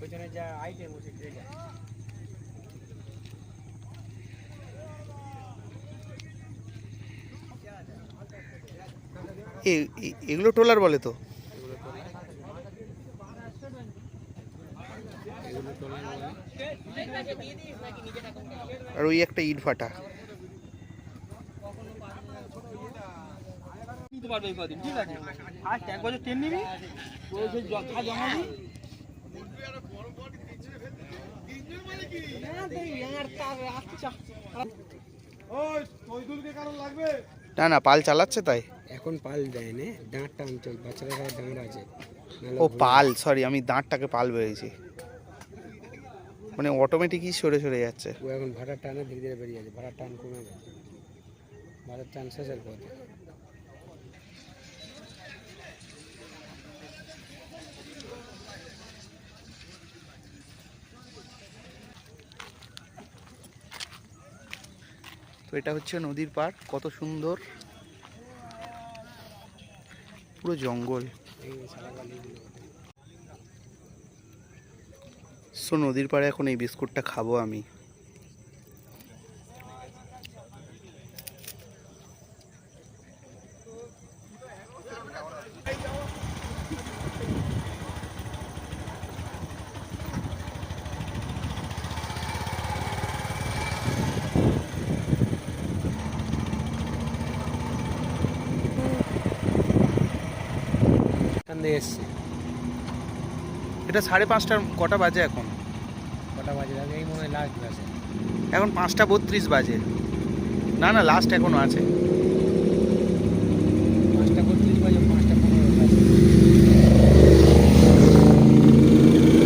পেছনে যা এগুলো ট্রলার বলে তো? আর ওই একটা ইট ফাটা নিতে পারবে এই কদিন ঠিক আছে? ফার্স্ট এক বছর ট্রেন নিবি? ওই যথা জমাবি না না পাল চালাচ্ছে তাই? এখন পাল দেয় না দাঁড় টান বাচ্চারা ঘরে দাঁড় আছে। ও পাল সরি আমি দাঁতটাকে পাল বেরিয়েছি মানে অটোমেটিকই সরে সরে যাচ্ছে। ও এখন ভাড়ার টানে ধীরে ধীরে বেরিয়ে আছে ভাড়ার টান কমে গেছে। ভাড়ার টান শেষের পথে এটা হচ্ছে নদীর পার কত সুন্দর। পুরো জঙ্গল। সো নদীর পাড়ে এখন এই বিস্কুটটা খাব আমি। দিয়ে এসছে। এটা সাড়ে পাঁচটার কটা বাজে এখন? কটা বাজে? আগে এই মনে হয় লাস্ট বাজে। এখন পাঁচটা বত্রিশ বাজে। না না লাস্ট এখনও আছে।